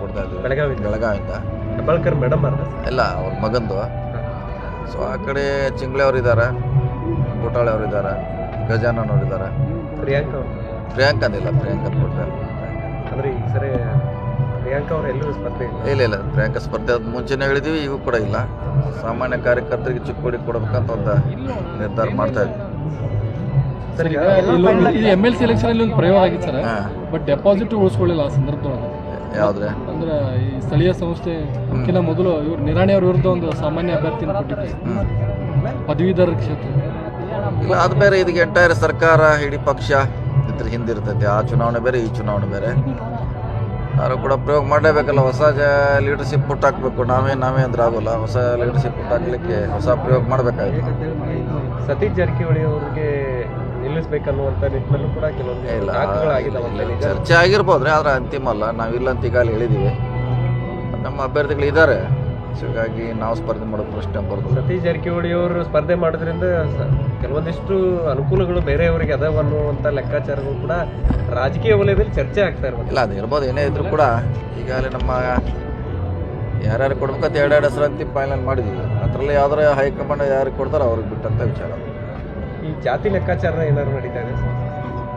ಕೊಡ್ತಾ ಬೆಳಗಾವಿ ಬೆಳಗಾವಿಯಿಂದ? ಬೆಳಗಾವಿಂದ ಹೆಬ್ಬಾಳ್ಕರ್ ಮೇಡಮ್ ಎಲ್ಲ ಅವ್ರ ಮಗಂದು. ಸೊ ಆ ಕಡೆ ಚಿಂಗ್ಳೆ ಅವ್ರು ಇದ್ದಾರೆ ಗೋಟಾಳೆ ಅವ್ರು ಇದ್ದಾರೆ ಗಜಾನನ್ ಅವ್ರು ಇದ್ದಾರೆ ಪ್ರಿಯಾಂಕ ಅವ್ರು? ಪ್ರಿಯಾಂಕ ಅಂದಿಲ್ಲ ಪ್ರಿಯಾಂಕ ಕೊಟ್ಟರೆ ಅಂದ್ರೆ ಈ ಸರಿ ಪ್ರಿಯಾಂಕ ಅವ್ರು ಎಲ್ಲೂ ಸ್ಪರ್ಧೆ ಇಲ್ಲ? ಇಲ್ಲ ಇಲ್ಲ ಪ್ರಿಯಾಂಕ ಸ್ಪರ್ಧೆ ಅದು ಮುಂಚೆನೇ ಹೇಳಿದೀವಿ ಈಗೂ ಕೂಡ ಇಲ್ಲ. ಸಾಮಾನ್ಯ ಕಾರ್ಯಕರ್ತರಿಗೆ ಚಿಕ್ಕೋಡಿ ಕೊಡ್ಬೇಕಂತ ಒಂದು ನಿರ್ಧಾರ ಮಾಡ್ತಾ ಇದ್ವಿ. Sir M L C election ಅಲ್ಲಿ ಒಂದು ಪ್ರಯೋಗ ಆಗಿತ್ತು ಸರ್. ಬಟ್ ಡೆಪಾಸಿಟ್ ಉಳಿಸ್ಕೊಳ್ಳಿಲ್ಲ ಆ ಸಂದರ್ಭದೊಳಗೆ ಯಾವುದ್ರೆ? ಅಂದ್ರೆ ಈ ಸ್ಥಳೀಯ ಸಂಸ್ಥೆ ಕಿನ್ನ ಮೊದಲು ಇವ್ರು ನಿರಾಣಿ ಅವ್ರ ವಿರುದ್ಧ ಒಂದು ಸಾಮಾನ್ಯ ಅಭ್ಯರ್ಥಿನ ಕೊಟ್ಟಿದ್ರು. ಪದವೀಧರ ಕ್ಷೇತ್ರ. ಇಲ್ಲ ಅದು ಬೇರೆ ಇದಕ್ಕೆ ಎಂಟೈರ್ ಸರ್ಕಾರ ಇಡೀ ಪಕ್ಷ ಇದ್ರ ಹಿಂದಿರ್ತೈತಿ ಆ ಚುನಾವಣೆ ಬೇರೆ ಈ ಚುನಾವಣೆ ಬೇರೆ. ಯಾರು ಕೂಡ ಪ್ರಯೋಗ ಮಾಡಲೇಬೇಕಲ್ಲ ಹೊಸ ಲೀಡರ್ಶಿಪ್ ಪುಟ್ ಹಾಕ್ಬೇಕು. ನಾವೇ ನಾವೇ ಅಂದ್ರೆ ಆಗೋಲ್ಲ. ಹೊಸ ಲೀಡರ್ಶಿಪ್ ಪುಟ್ ಹಾಕ್ಲಿಕ್ಕೆ ಹೊಸ ಪ್ರಯೋಗ ಮಾಡಬೇಕಾಗಿತ್ತು ಸತೀಶ್ ಜಾರಕಿಹೊಳಿ ಅವ್ರಿಗೆ ನಿಲ್ಲಿಸ್ಬೇಕನ್ನುವಂತ ನಿಟ್ಟಿನಲ್ಲೂ ಕೂಡ ಕೆಲವೊಂದು ಚರ್ಚೆ ಆಗಿರ್ಬೋದ್ರಿ ಆದ್ರೆ ಅಂತಿಮ ಅಲ್ಲ. ನಾವಿಲ್ಲ ಅಂತ ಈಗಾಗಲೇ ಹೇಳಿದೀವಿ. ನಮ್ಮ ಅಭ್ಯರ್ಥಿಗಳು ಇದ್ದಾರೆ ಹೀಗಾಗಿ ನಾವು ಸ್ಪರ್ಧೆ ಮಾಡೋ ಪ್ರಶ್ನೆ ಬರೋದು. ಸತೀಶ್ ಜಾರಕಿಹೊಳಿ ಅವರು ಸ್ಪರ್ಧೆ ಮಾಡೋದ್ರಿಂದ ಕೆಲವೊಂದಿಷ್ಟು ಅನುಕೂಲಗಳು ಬೇರೆಯವರಿಗೆ ಅದಾವ ಅನ್ನುವಂತ ಲೆಕ್ಕಾಚಾರಗಳು ಕೂಡ ರಾಜಕೀಯ ವಲಯದಲ್ಲಿ ಚರ್ಚೆ ಆಗ್ತಾ ಇರ್ಬೋದು. ಇಲ್ಲ ಅದು ಇರ್ಬೋದು. ಏನೇ ಇದ್ರು ಕೂಡ ಈಗಾಗಲೇ ನಮ್ಮ ಯಾರ್ಯಾರು ಕೊಡ್ಬೇಕಂತ ಎರಡೆರಡು ಹೆಸರು ಅಂತ ಫೈನಲ್ ಮಾಡಿದ್ವಿ. ಅದರಲ್ಲಿ ಯಾವ್ದಾರ ಹೈಕಮಾಂಡ್ ಯಾರು ಕೊಡ್ತಾರೋ ಅವ್ರಿಗೆ ಬಿಟ್ಟಂತ ವಿಚಾರ. ಈ ಜಾತಿ ಲೆಕ್ಕಾಚಾರ ಏನಾದ್ರು ನಡೀತಾ ಇದೆ? ಸರ್?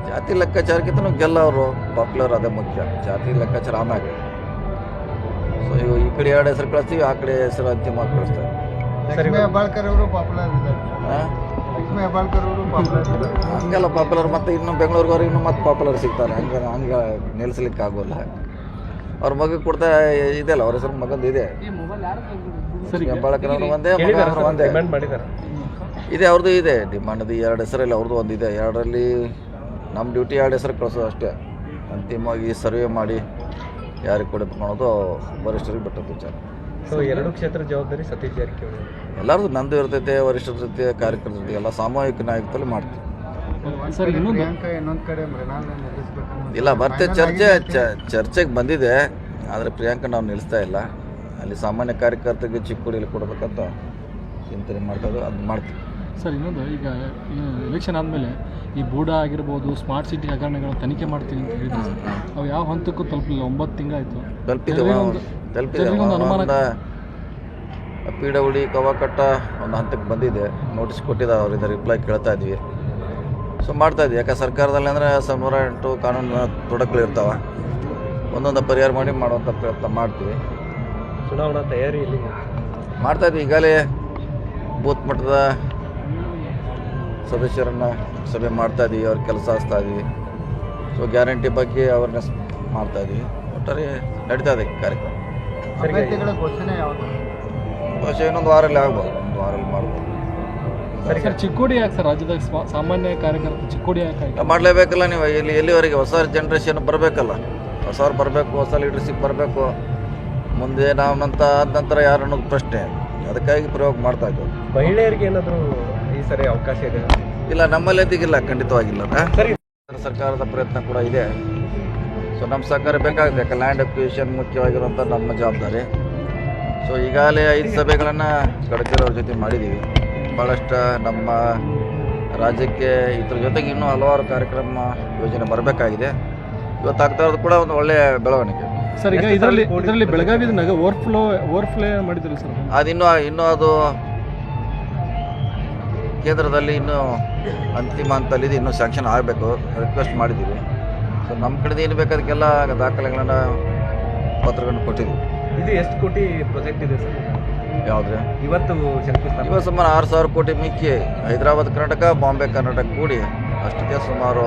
ಜಾತಿ ಲೆಕ್ಕಾಚಾರಕ್ಕಿಂತ ಗೆಲ್ಲವರು ಪಾಪ್ಯುಲರ್ ಅದೇ ಮುಖ್ಯ. ಜಾತಿ ಲೆಕ್ಕಾಚಾರ ಆಮ್ಯಾಗ ಸೊ ಇವು ಈ ಕಡೆ ಎರಡು ಹೆಸರು ಕಳಿಸ್ತೀವಿ ಆ ಕಡೆ ಹೆಸರು ಅಂತಿಮ ಕಳಿಸ್ತಾರೆ. ಹೆಬ್ಬಾಳ್ಕರ್ ಅವರು ಪಾಪ್ಯುಲರ್ ಅವರು ಹಂಗೆಲ್ಲ ಪಾಪ್ಯುಲರ್ ಮತ್ತೆ ಇನ್ನು ಬೆಂಗಳೂರಿಗೆ ಇನ್ನೂ ಮತ್ತೆ ಪಾಪ್ಯುಲರ್ ಸಿಗ್ತಾರೆ. ಹಂಗೆ ಹಂಗೆ ನಿಲ್ಲಿಸ್ಲಿಕ್ಕೆ ಆಗೋಲ್ಲ ಅವ್ರ ಮಗ ಕೊಡ್ತಾ ಇದೆಯಲ್ಲ ಅವ್ರ ಹೆಸರು ಮಗಂದು ಇದೆ. ಹೆಬ್ಬಾಳಕರವ್ರು ಒಂದೇ ಮಗ ಅವ್ರು ಒಂದೇ. ಇದೆ ಅವ್ರದ್ದು ಇದೆ. ಡಿಮಾಂಡ್ ಅದು ಎರಡು ಹೆಸರಲ್ಲಿ ಅವ್ರದ್ದು ಒಂದು ಇದೆ. ಎರಡರಲ್ಲಿ ನಮ್ಮ ಡ್ಯೂಟಿ ಎರಡು ಹೆಸರು ಕಳಿಸೋದು ಅಷ್ಟೇ. ಅಂತಿಮವಾಗಿ ಸರ್ವೆ ಮಾಡಿ ಯಾರಿಗೆ ಕೊಡಬೇಕು ಅನ್ನೋದು ವರಿಷ್ಠರಿಗೆ ಬಿಟ್ಟದ್ದು ವಿಚಾರ. ಸೊ ಎರಡು ಕ್ಷೇತ್ರ ಜವಾಬ್ದಾರಿ ಸತೀಶ್ ಜಾರಕಿಹೊಳಿ. ಎಲ್ಲರದು ನಂದು ಇರ್ತೈತೆ ವರಿಷ್ಠರ ಜೊತೆ ಕಾರ್ಯಕರ್ತರ ಜೊತೆ ಎಲ್ಲ ಸಾಮೂಹಿಕ ನಾಯಕತ್ವದಲ್ಲಿ ಮಾಡ್ತೀವಿ. ಸರ್ ಇನ್ನೊಂದು ಪ್ರಿಯಾಂಕಾ ಇನ್ನೊಂದ್ ಕಡೆ ಮೃಣಾಲ್ ನಿಲ್ಲಿಸ್ಬೇಕು ಇಲ್ಲ ಮತ್ತೆ ಚರ್ಚೆ ಚ- ಚರ್ಚೆಗೆ ಬಂದಿದೆ ಆದರೆ ಪ್ರಿಯಾಂಕ ನಾವು ನಿಲ್ಲಿಸ್ತಾ ಇಲ್ಲ. ಅಲ್ಲಿ ಸಾಮಾನ್ಯ ಕಾರ್ಯಕರ್ತರಿಗೆ ಚಿಕ್ಕುಡಿಯಲ್ಲಿ ಕೊಡಬೇಕಂತ ಚಿಂತನೆ ಮಾಡ್ತಾ ಇದ್ದೀವಿ ಅದು ಮಾಡ್ತೀವಿ. ಸರ್ ಇನ್ನೊಂದು ಈಗ ಎಲೆಕ್ಷನ್ ಆದಮೇಲೆ ಈ ಬೂಡ ಆಗಿರ್ಬೋದು ಸ್ಮಾರ್ಟ್ ಸಿಟಿ ಹಗರಣಗಳ ತನಿಖೆ ಮಾಡ್ತೀವಿ ಅಂತ ಹೇಳಿದ್ರು. ಅವು ಯಾವ ಹಂತಕ್ಕೂ ತಲುಪಲಿಲ್ಲ ಒಂಬತ್ತು ತಿಂಗಳಾಯಿತು ತಲುಪಿದೆ ಪಿ ಡಬ್ಲ್ಯೂ ಕವಾಕಟ್ಟ ಒಂದು ಹಂತಕ್ಕೆ ಬಂದಿದೆ. ನೋಟಿಸ್ ಕೊಟ್ಟಿದ್ದ ಅವರಿಂದ ರಿಪ್ಲೈ ಕೇಳ್ತಾ ಇದ್ವಿ ಸೊ ಮಾಡ್ತಾ ಇದ್ದೀವಿ ಯಾಕೆ ಸರ್ಕಾರದಲ್ಲಿ ಅಂದರೆ ನೂರ ಎಂಟು ಕಾನೂನು ತೊಡಕುಗಳು ಇರ್ತಾವೆ. ಒಂದೊಂದು ಪರಿಹಾರ ಮಾಡಿ ಮಾಡುವಂಥ ಪ್ರಯತ್ನ ಮಾಡ್ತೀವಿ. ಚುನಾವಣಾ ತಯಾರಿ ಇಲ್ಲಿ ಮಾಡ್ತಾ ಇದ್ವಿ. ಈಗಾಗಲೇ ಬೂತ್ ಮಟ್ಟದ ಸದಸ್ಯರನ್ನು ಸಭೆ ಮಾಡ್ತಾ ಇದ್ದೀವಿ ಅವ್ರ ಕೆಲಸ ಹಚ್ತಾ ಇದ್ದೀವಿ ಸೊ ಗ್ಯಾರಂಟಿ ಬಗ್ಗೆ ಅವೇರ್ನೆಸ್ ಮಾಡ್ತಾ ಇದ್ದೀವಿ ಒಟ್ಟಾರೆ ನಡೀತಾ ಇದೆ ಕಾರ್ಯಕ್ರಮ. ಸರಿ ಘೋಷಣೆ ಯಾವುದು? ಬಹುಶಃ ಇನ್ನೊಂದು ವಾರಲ್ಲಿ ಆಗ್ಬೋದು. ಒಂದು ವಾರಲ್ಲಿ ಮಾಡ್ಬೋದು. ಸರಿ ಸರ್ ಚಿಕ್ಕೋಡಿ ಯಾಕೆ ಸರ್ ರಾಜ್ಯದಾಗ ಸಾಮಾನ್ಯ ಕಾರ್ಯಕರ್ತ ಚಿಕ್ಕೋಡಿ ಯಾಕೆ ಮಾಡಲೇಬೇಕಲ್ಲ ನೀವು ಇಲ್ಲಿ ಎಲ್ಲಿವರೆಗೆ ಹೊಸ ಜನ್ರೇಷನ್ ಬರಬೇಕಲ್ಲ? ಹೊಸವ್ರು ಬರಬೇಕು ಹೊಸ ಲೀಡರ್ಶಿಪ್ ಬರಬೇಕು. ಮುಂದೆ ನಾವು ನಂತ ಆದ ನಂತರ ಯಾರು ಅನ್ನೋದು ಪ್ರಶ್ನೆ. ಅದಕ್ಕಾಗಿ ಪ್ರಯೋಗ ಮಾಡ್ತಾ ಇದ್ದೀವಿ ಮಹಿಳೆಯರಿಗೆ ಏನಾದರೂ ಈ ಸರಿ ಅವಕಾಶ ಇದೆ? ಇಲ್ಲ ನಮ್ಮಲ್ಲೇ ಅದಿಗಿಲ್ಲ ಖಂಡಿತವಾಗಿಲ್ಲ. ಸರಿ. ಸರ್ಕಾರದ ಪ್ರಯತ್ನ ಕೂಡ ಇದೆ. ಸೊ ನಮ್ಮ ಸರ್ಕಾರ ಬೇಕಾಗಬೇಕು ಲ್ಯಾಂಡ್ ಅಕ್ವಿಷನ್ ಮುಖ್ಯವಾಗಿರುವಂಥ ನಮ್ಮ ಜವಾಬ್ದಾರಿ. ಸೊ ಈಗಾಗಲೇ ಐದು ಸಭೆಗಳನ್ನು ಗಡಕರಿಯವ್ರ ಜೊತೆ ಮಾಡಿದ್ದೀವಿ ಭಾಳಷ್ಟು ನಮ್ಮ ರಾಜ್ಯಕ್ಕೆ ಇದ್ರ ಜೊತೆಗೆ ಇನ್ನೂ ಹಲವಾರು ಕಾರ್ಯಕ್ರಮ ಯೋಜನೆ ಬರಬೇಕಾಗಿದೆ. ಇವತ್ತು ಆಗ್ತಾ ಇರೋದು ಕೂಡ ಒಂದು ಒಳ್ಳೆಯ ಬೆಳವಣಿಗೆ. ಸರ್ ಈಗ ಇದರಲ್ಲಿ ಇದರಲ್ಲಿ ಬೆಳಗಾವಿ ನಗ ಓವರ್ಫ್ಲೋ ಓವರ್ಫ್ಲೋ ಮಾಡಿದ್ರಿ ಸರ್? ಅದು ಇನ್ನೂ ಇನ್ನೂ ಅದು ಕೇಂದ್ರದಲ್ಲಿ ಇನ್ನೂ ಅಂತಿಮ ಹಂತಲ್ಲಿದೆ ಇನ್ನೂ ಸ್ಯಾಂಕ್ಷನ್ ಆಗಬೇಕು. ರಿಕ್ವೆಸ್ಟ್ ಮಾಡಿದ್ದೀವಿ. ಸೊ ನಮ್ಮ ಕಡೆದು ಏನು ಬೇಕಾದಕ್ಕೆಲ್ಲ ದಾಖಲೆಗಳನ್ನು ಪತ್ರಗಳನ್ನು ಕೊಟ್ಟಿದ್ದೀವಿ. ಇದು ಎಷ್ಟು ಕೋಟಿ ಪ್ರಾಜೆಕ್ಟ್ ಇದೆ ಸರ್? ಯಾವುದ್ರೆ? ಇವತ್ತು ಶಂಕುಸ್ಥಾಪನೆ ಇವತ್ತು ಸುಮಾರು ಆರು ಸಾವಿರ ಕೋಟಿ ಮಿಕ್ಕಿ. ಹೈದರಾಬಾದ್ ಕರ್ನಾಟಕ ಬಾಂಬೆ ಕರ್ನಾಟಕ ಕೂಡಿ. ಅಷ್ಟಕ್ಕೆ ಸುಮಾರು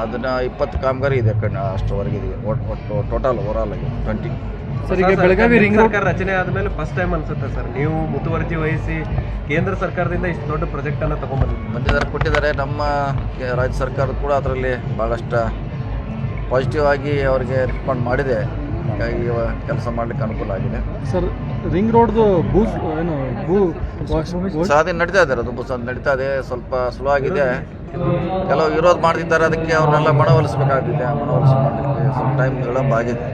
ಅದನ್ನ ಇಪ್ಪತ್ತು ಕಾಮಗಾರಿ ಇದೆ ಕಣ್ಣು ಅಷ್ಟುವರೆಗೆ ಇದೆ. ಒಟ್ಟು ಒಟ್ಟು ಟೋಟಲ್ ಓವರಾಲ್ ಆಗಿ ಟ್ವೆಂಟಿ ಸರ್ ಈಗ ಬೆಳಗಾವಿ ರಿಂಗ್ ರೋಡ್ ಸರ್ಕಾರ ರಚನೆ ಆದಮೇಲೆ ಫಸ್ಟ್ ಟೈಮ್ ಅನ್ಸುತ್ತೆ ಸರ್. ನೀವು ಮುತುವರ್ಜಿ ವಹಿಸಿ ಕೇಂದ್ರ ಸರ್ಕಾರದಿಂದ ಇಷ್ಟು ದೊಡ್ಡ ಪ್ರಾಜೆಕ್ಟ್ ಅನ್ನ ತಗೊಂಡ್ಬಂದಿದ್ದೀವಿ ಬಂದಿದ್ದಾರೆ ಕೊಟ್ಟಿದ್ದಾರೆ. ನಮ್ಮ ಕೆ- ರಾಜ್ಯ ಸರ್ಕಾರ ಕೂಡ ಅದರಲ್ಲಿ ಭಾಳಷ್ಟು ಪಾಸಿಟಿವ್ ಆಗಿ ಅವರಿಗೆ ರೆಸ್ಪಾಂಡ್ ಮಾಡಿದೆ. ಹೀಗಾಗಿ ಕೆಲಸ ಮಾಡ್ಲಿಕ್ಕೆ ಅನುಕೂಲ ಆಗಿದೆ. ಸರ್ ರಿಂಗ್ ರೋಡ್ದು ಭೂ ಏನು ಭೂ ಸಾಧನೆ ನಡೀತಾ ಇದೆ ಅದು ಬಸ್ ನಡೀತಾ ಇದೆ ಸ್ವಲ್ಪ ಸ್ಲೋ ಆಗಿದೆ. ಕೆಲವು ವಿರೋಧ ಮಾಡ್ತಿದ್ದಾರೆ ಅದಕ್ಕೆ ಅವ್ರನ್ನೆಲ್ಲ ಮನವೊಲಿಸಬೇಕಾಗಿದೆ ಮನವೊಲಿಸಿ ಮಾಡಲಿಕ್ಕೆ ಸ್ವಲ್ಪ ಟೈಮ್ ವಿಳಂಬ ಆಗಿದೆ